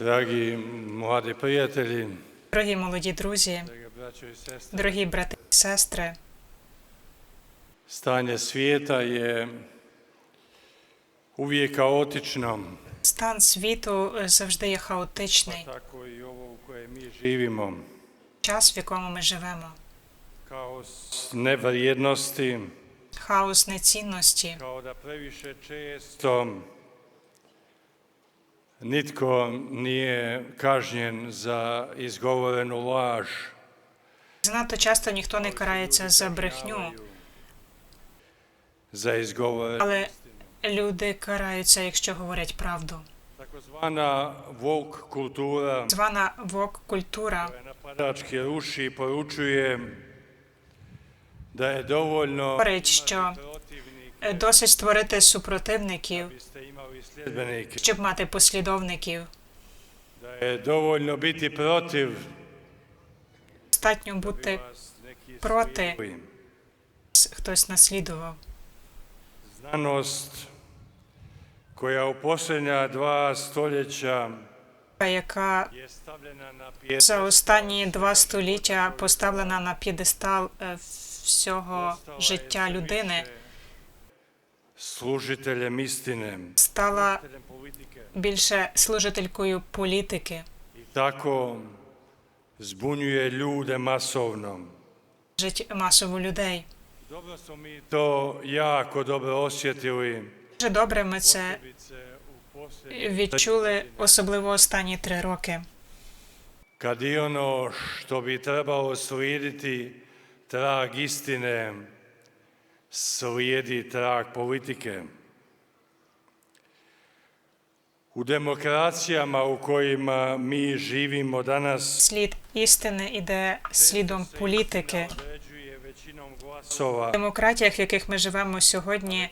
Dragi mladi prijatelji, Дорогі молоді друзі, дорогі брати і сестри, stanje svijeta je uvijek kaotično, стан світу е, завжди є хаотичний. živimo. Час, в якому ми живемо, Kaos nevrijednosti, хаос нецінності, često nitko nije kažnjen za izgovorenu laž. занадто часто ніхто не карається за брехню, Za izgovorenu але люди караються, якщо говорять правду. takozvana woke kultura Звана вок-культура koja napadački ruši i poručuje da je dovoljno говорить, що е, досить створити супротивників, щоб мати послідовників. je dovoljno biti protiv Достатньо бути проти, хтось наслідував. Znanost koja u posljednja dva stoljeća яка за останні два століття поставлена на п'єдестал е, всього життя людини, služiteljem istine, стала більше служителькою політики, i tako zbunjuje ljude masovno. жить масово людей. Dobro smo mi to jako dobro. Дуже добре ми це відчули, особливо останні три роки. što bi trebalo slijediti trag istine, slijedi politike. U demokracijama u kojima mi živimo danas Слід істини іде слідом політики. В демократіях, в яких ми живемо сьогодні,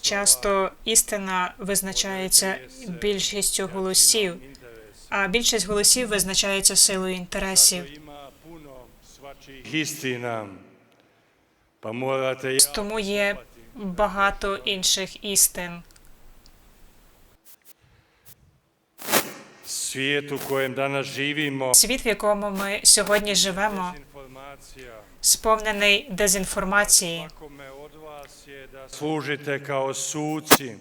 часто істина визначається більшістю голосів. А більшість голосів визначається силою інтересів. Zato ima puno svačijih istina, pa morate ja Тому є багато інших істин. u kojem Світ, в якому ми сьогодні живемо, сповнений дезінформації. Suci,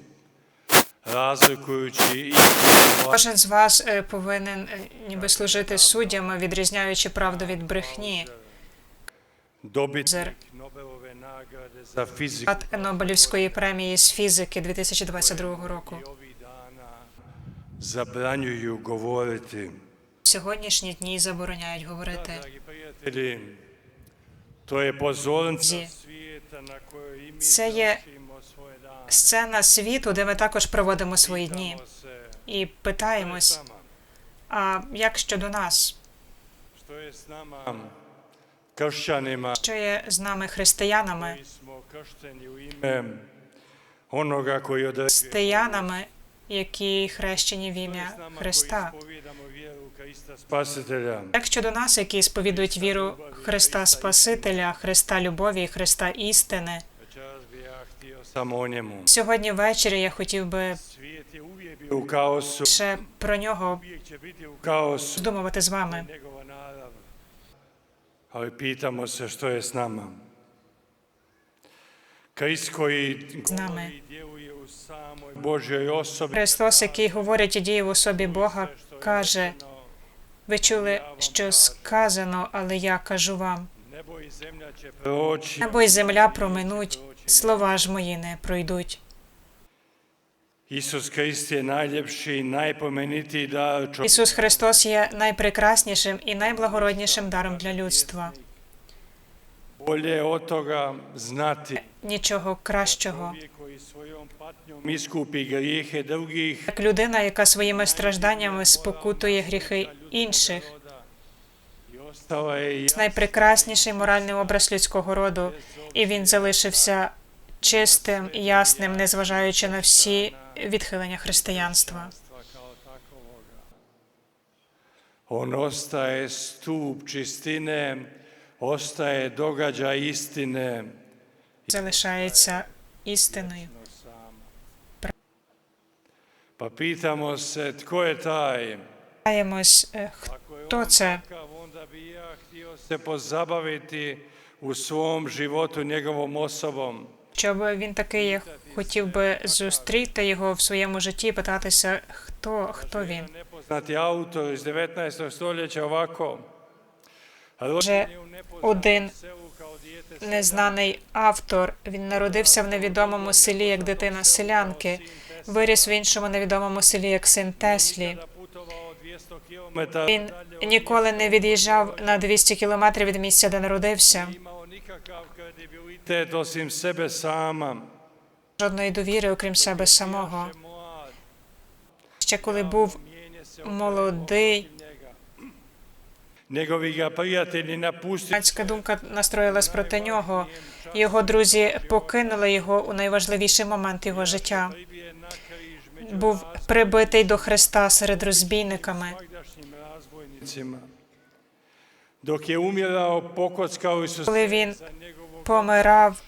razlikujući istinu Кожен з вас е, повинен е, ніби служити суддями, відрізняючи правду від брехні. dobitnik Нобелівської премії з фізики 2022 року. govoriti. В Сьогоднішні дні забороняють говорити. Це є. Сцена світу, де ми також проводимо свої дні, і питаємось, а як щодо нас? Що є з нами християнами, određuje християнами, які хрещені в ім'я Христа? Spasitelja? Як щодо нас, які сповідують віру Христа Спасителя, Христа любові, Христа істини? Сьогодні ввечері я хотів би ще про нього здумувати з вами. Ali pitamo se što je s nama. Krist koji З нами. u samoj Христос, який говорить і діє в особі Бога, каже: Ви чули, що сказано, але я кажу вам: небо і земля проминуть, слова ж мої не пройдуть. Je najljepši i najpomenitiji dar čovjeka. Ісус Христос є найпрекраснішим і найблагороднішим даром для людства. Od toga znati Nічого кращого. Як людина, яка своїми стражданнями спокутує гріхи інших, найпрекрасніший моральний образ людського роду, і він залишився чистим і ясним, незважаючи на всі відхилення християнства. On ostaje stup čistine, ostaje događaj istine. Залишається істиною. Pa pitamo se tko je taj Питаємось, е, хто це? htio se pozabaviti u svom životu njegovom osobom. Щоб він такий, хотів би зустріти його в своєму житті, питатися, хто, хто він. Autor iz 19. stoljeća ovako. Вже один незнаний автор. Він народився в невідомому селі як дитина селянки, виріс в іншому невідомому селі як син Теслі. da putovao 200 km Він ніколи не від'їжджав на 200 кілометрів від місця, де народився. Жодної довіри, окрім себе самого. Ще коли був молодий, Громадська думка настроїлась проти нього. Його друзі покинули його у найважливіший момент його життя. Був прибитий до Христа серед розбійниками. Коли він помирав,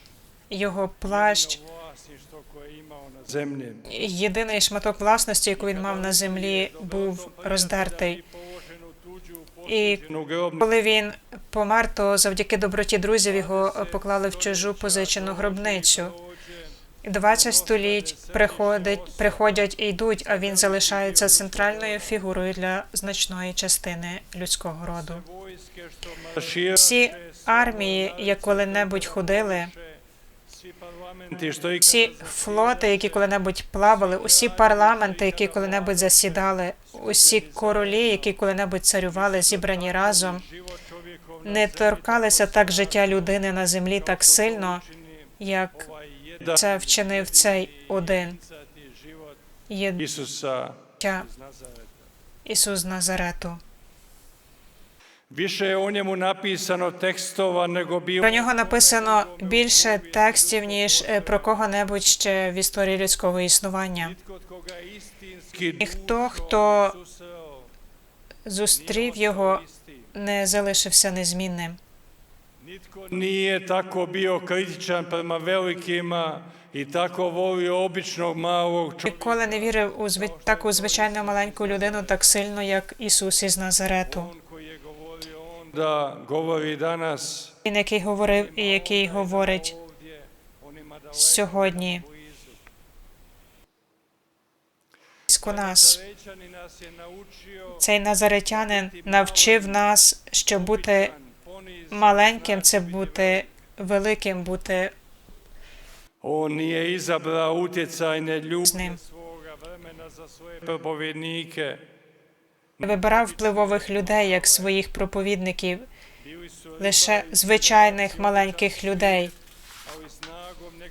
його плащ, єдиний шматок власності, яку він мав на землі, був роздертий. І коли він помер, то завдяки доброті друзів його поклали в чужу позичену гробницю. 20 століть приходять, приходять і йдуть, а він залишається центральною фігурою для значної частини людського роду. Всі армії, як коли-небудь ходили, всі флоти, які коли-небудь плавали, усі парламенти, які коли-небудь засідали, усі королі, які коли-небудь царювали, зібрані разом, не торкалися так життя людини на землі так сильно, як це вчинив цей один Nazareta. Ісус з Назарету. Про нього написано більше текстів ніж е, про кого-небудь ще в історії людського існування. Ніхто, хто зустрів його, не залишився незмінним. Nije tako bio kritičan prema velikima i tako volio običnog malog čovjeka. Ніколи не вірив у таку звичайну маленьку людину так сильно, як Ісус із Назарету. On koji je govorio onda, govori danas Він, який говорив і який говорить сьогодні. Близько нас. Цей назаретянин навчив нас, що бути маленьким це бути великим, бути ljude ним. Вибирав впливових людей як своїх проповідників, лише звичайних маленьких людей.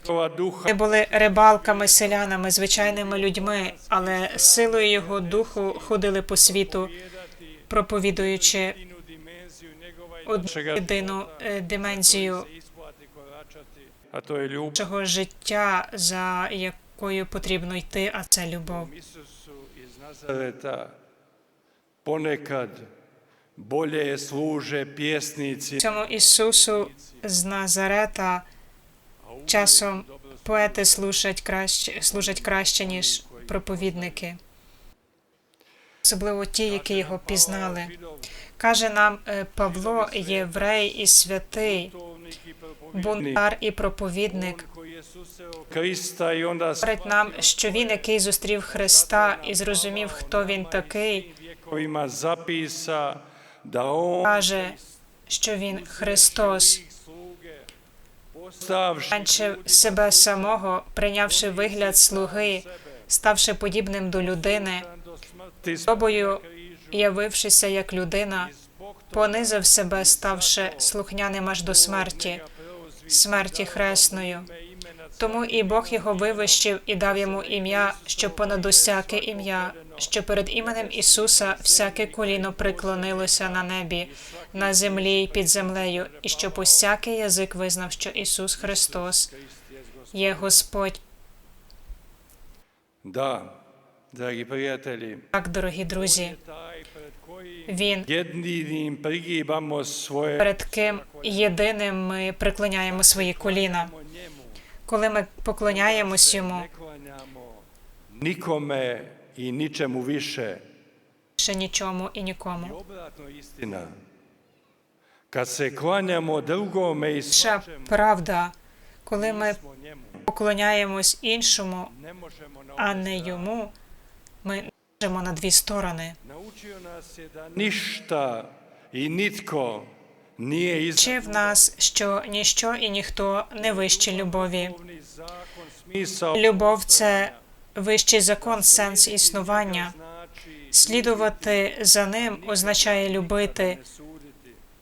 Вони були рибалками, селянами, звичайними людьми, але силою його духу ходили по світу, проповідуючи одну єдину е, димензію нашого життя, за якою потрібно йти, а це любов. Ponekad bolje služe pjesnici Цьому Ісусу з Назарета часом поети служать краще, служать краще, ніж проповідники. Особливо ті, які його пізнали. Каже нам е, Павло, єврей і святий, бунтар і проповідник. Говорить нам, що він, який зустрів Христа і зрозумів, хто він такий, vjekovima zapisa da on каже, що він Христос, postavši себе самого, прийнявши вигляд слуги, ставши подібним до людини, собою явившися як людина, понизив себе, ставши слухняним аж до смерті, смерті хресною. Тому і Бог його вивищив і дав йому ім'я, що понад усяке ім'я, що перед іменем Ісуса всяке коліно приклонилося на небі, на землі і під землею, і щоб усякий язик визнав, що Ісус Христос є Господь. Da, dragi prijatelji, Так, дорогі друзі, Він перед ким єдиним ми преклоняємо свої коліна. Коли ми поклоняємось йому, nikome i ničemu više, нічому і I нікому. obratno istina. Kad se klanjamo drugome i Ще правда, коли ми поклоняємось іншому, а не йому, ми не можемо на дві ništa i nitko nije Вчив нас, що ніщо і ніхто не вище любові. Любов це вищий закон, сенс існування. Слідувати за ним означає любити,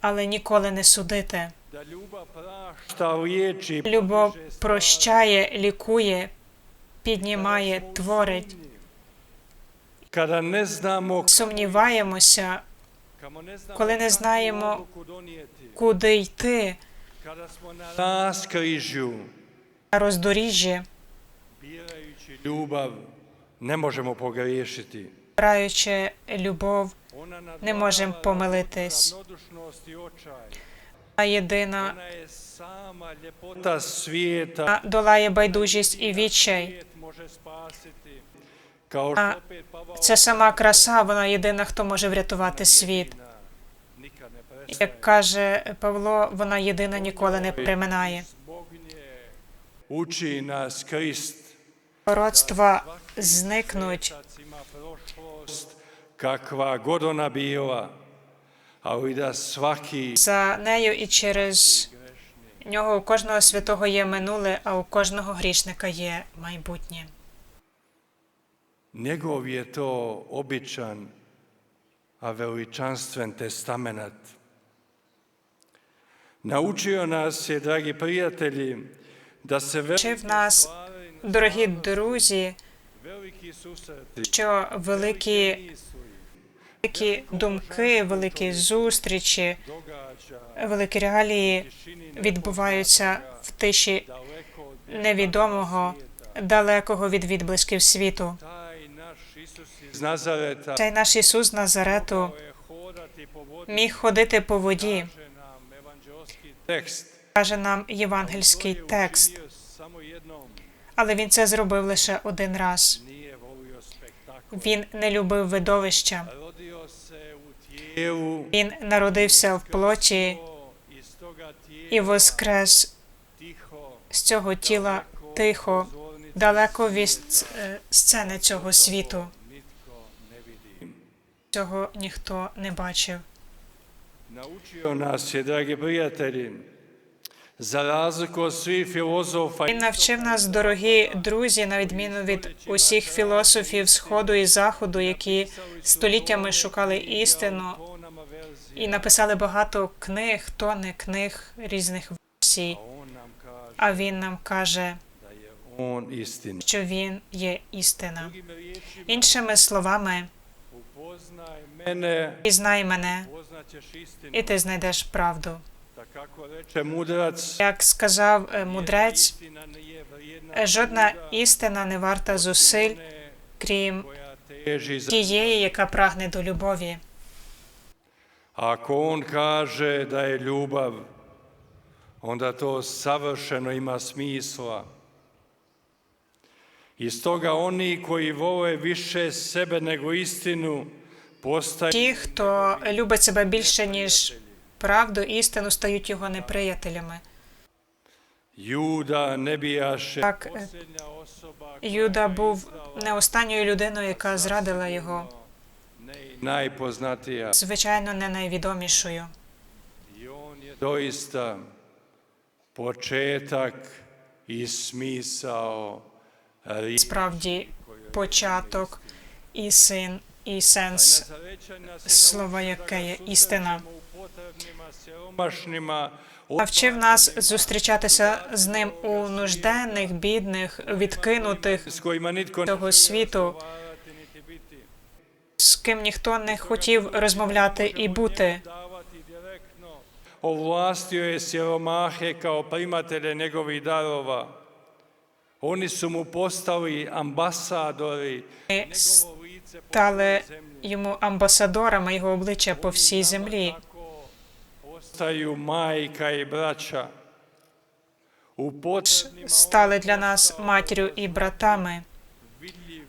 але ніколи не судити. Любов прощає, лікує, піднімає, творить. Сумніваємося, Коли не знаємо, куди йти на роздоріжжі, birajući ljubav ne možemo pogriješiti. граючи любов, Не можем nadvladava помилитись. а єдина Ona je sama ljepota svijeta. а долає байдужість і відчай. А Це сама краса, вона єдина, хто може врятувати світ. Як каже Павло, вона єдина ніколи не приминає. Uči nas Krist. Пророцтва зникнуть, за нею і через нього у кожного святого є минуле, а у кожного грішника є майбутнє. Njegov je to običan, a veličanstven testamenat. Naučio nas je, dragi prijatelji, da se velike Вчив нас, stvari, дорогі друзі, що великі, великі думки, великі зустрічі, великі реалії відбуваються в тиші невідомого, далекого від відблисків світу. Цей наш Ісус з Назарету міг ходити по воді, каже нам євангельський текст, але він це зробив лише один раз. Він не любив видовища. Він народився в плоті і воскрес з цього тіла тихо, далеко від е, сцени цього світу. Цього ніхто не бачив. Він навчив нас, дорогі друзі, на відміну від усіх філософів Сходу і Заходу, які століттями шукали істину і написали багато книг, тони книг різних версій. А він нам каже, що він є істина. Іншими словами, пізнай мене, і ти знайдеш правду. Як сказав е, мудрець, е, жодна істина не варта зусиль, крім тієї, яка прагне до любові. Ako on kaže da je ljubav, onda to savršeno ima smisla. I stoga oni koji vole više sebe nego istinu, postaju Ті, хто любить себе більше, ніж правду, істину, стають його неприятелями. Ne bijaše Так, е, Юда був не останньою людиною, яка зрадила його, звичайно, не найвідомішою. Doista početak i smisao Справді, початок і син, і сенс слова, яке є істина. Навчив нас зустрічатися з ним у нужденних, бідних, відкинутих цього світу, з ким ніхто не хотів розмовляти і бути. Ovlastio je siromahe kao primatelje njegovih darova. Oni su mu postali ambasadori, стали йому амбасадорами його обличчя по всій землі. I braća. U potrebnima Стали для нас матір'ю і братами.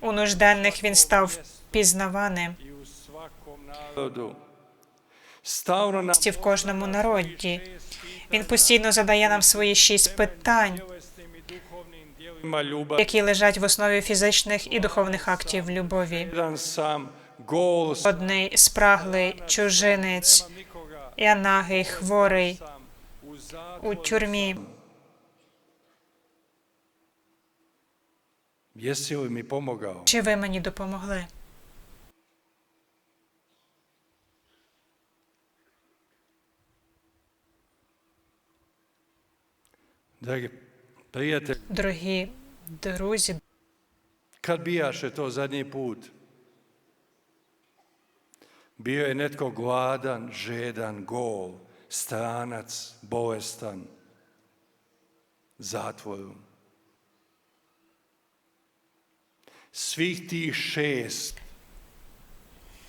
У нужденних він став пізнаваним, в кожному народі. Він постійно задає нам свої шість питань, які лежать в основі фізичних і духовних актів любові. Одний спраглий чужинець, я нагий, хворий у тюрмі. Чи ви мені допомогли? Дорогі друзі, kad bijaše to zadnji put? Bio je netko gladan, žedan, gol, stranac, bolestan, zatvoru. Svih tih šest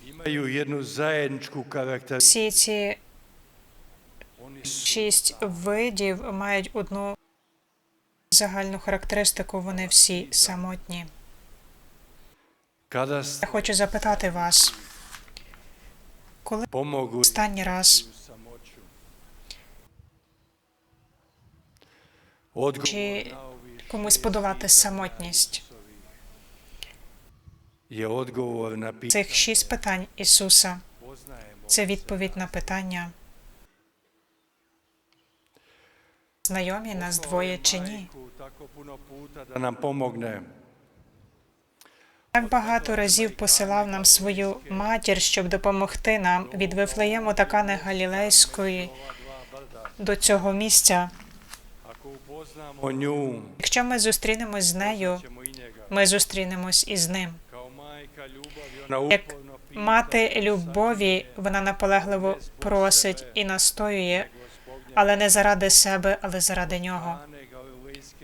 imaju jednu zajedničku karakteristiku. всі ці шість видів мають одну загальну характеристику. Вони всі самотні. Я хочу запитати вас, коли pomogli останній раз чи комусь подолати самотність? odgovor na. Цих шість питань Ісуса це відповідь на питання. Знайомі нас двоє чи ні? majku tako Так багато разів посилав нам свою матір, щоб допомогти нам від Вифлеєму та Галілейської до цього місця. Якщо ми зустрінемось з нею, ми зустрінемось із ним. Як мати любові, вона наполегливо просить і настоює, але не заради себе, але заради нього.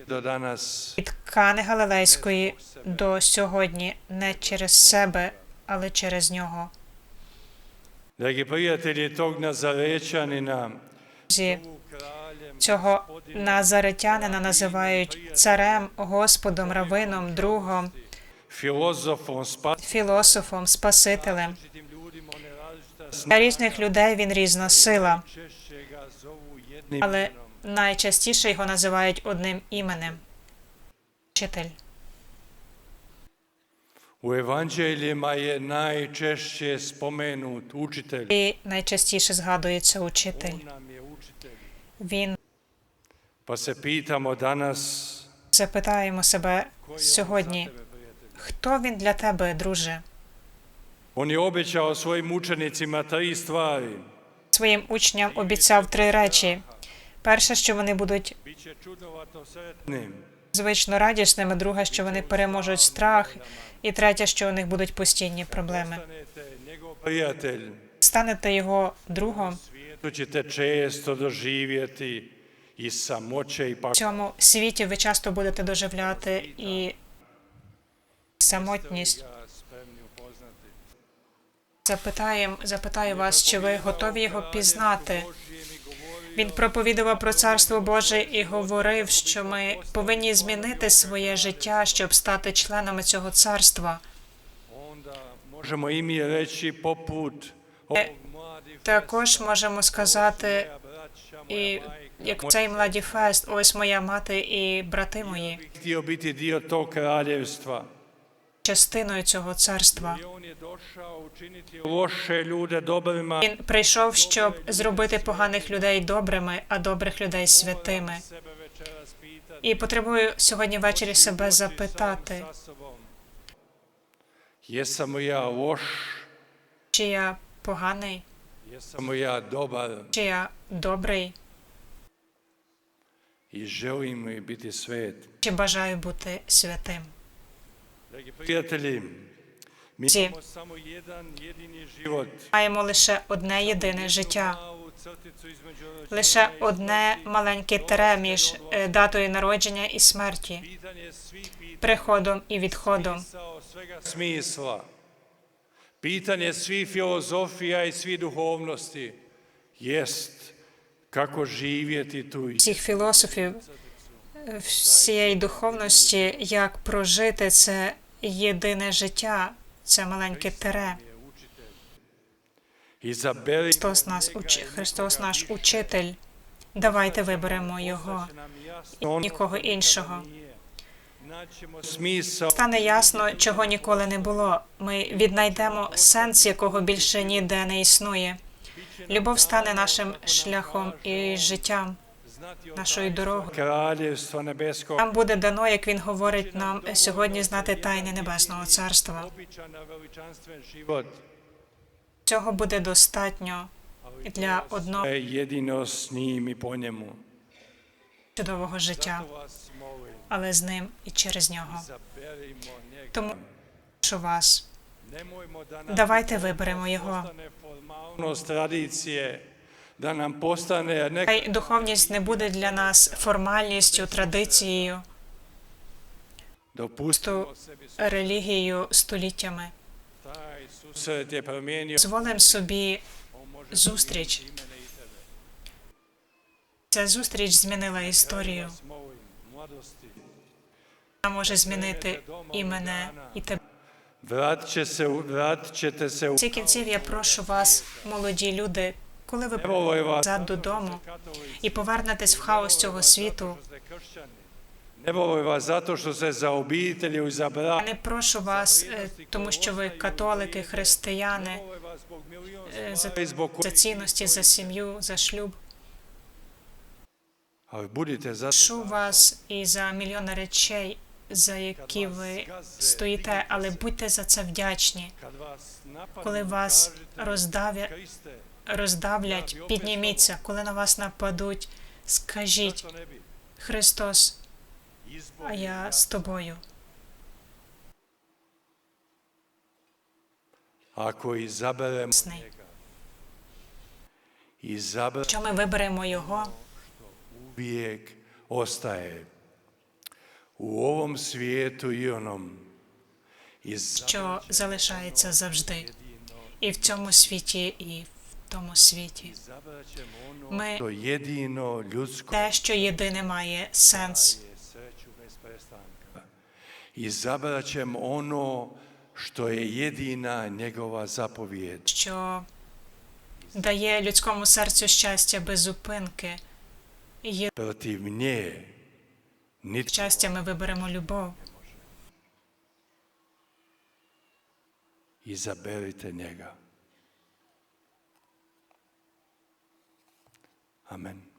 Galilejske. Від Кани Галилейської до сьогодні не через себе, але через нього. Цього назаретянина називають царем, господом, равином, другом, filozofom, філософом, спасителем. Для різних людей він різна сила, але. Найчастіше його називають одним іменем вчитель. U evanđeljima je najčešće spomenut učitelj. І найчастіше згадується учитель. Він pitamo danas запитаємо себе сьогодні, хто він для тебе, друже? On je obećao svojim učenicima tri stvari. Своїм учням обіцяв три речі: перше, що вони будуть звично радісними, друге, що вони переможуть страх, і третє, що у них будуть постійні проблеми. Станете його другом. В цьому світі ви часто будете доживляти і самотність. upoznati. Запитаю вас, чи ви готові його пізнати? Він проповідував про царство Боже і говорив, що ми повинні змінити своє життя, щоб стати членами цього царства. Mi reći poput ovog mladih Також можемо сказати, і як цей младі фест, ось моя мати і брати мої, dio tog kraljevstva. Частиною цього царства. Він прийшов, щоб зробити поганих людей добрими, а добрих людей святими. І потребую сьогодні ввечері себе запитати, чи я поганий, чи я добрий, li biti svet? чи бажаю бути святим. Život. Маємо лише одне єдине життя, лише одне маленьке тере між е, датою народження і смерті, приходом і відходом. pitanje svih filozofija i svih duhovnosti jest kako živjeti tu всіх філософів, е, всієї духовності, як прожити це єдине життя, це маленьке učitelj. Христос нас уч... Христос наш учитель. Давайте виберемо його, нікого іншого. Стане ясно, чого ніколи не було. Ми віднайдемо сенс, якого більше ніде не існує. Любов стане нашим шляхом і життям, нашою дорогою. Нам буде дано, як він говорить нам сьогодні, знати тайни Небесного Царства. Цього буде достатньо для одного чудового життя, але з ним і через нього. Тому прошу вас, давайте виберемо його. Nam postane neka Хай духовність не буде для нас формальністю, традицією, dopustimo ту релігією століттями. Дозволимо собі зустріч. Ця зустріч змінила історію. Вона може змінити і мене, і тебе. ці кінців я прошу вас, молоді люди, коли ви назад додому і повернетесь в хаос цього світу. Я не прошу вас, е, тому що ви католики, християни, е, за, за цінності, за сім'ю, за шлюб. Прошу вас і за мільйони речей, за які ви стоїте, але будьте за це вдячні. Коли вас роздавлять, роздавлять, підніміться. Коли на вас нападуть, скажіть? Христос, а я з тобою. Izaberemo Sni. njega, izabere Якщо ми виберемо його, ostaje u ovom svijetu i onom. Що залишається завжди, і в цьому світі, і в тому світі. Ми те, що єдине має сенс. Izabrat ćemo ono što je jedina njegova zapovjed. що дає людському серцю щастя без зупинки. І Protiv nje nitko щастя ми виберемо любов. izaberite njega. Amen.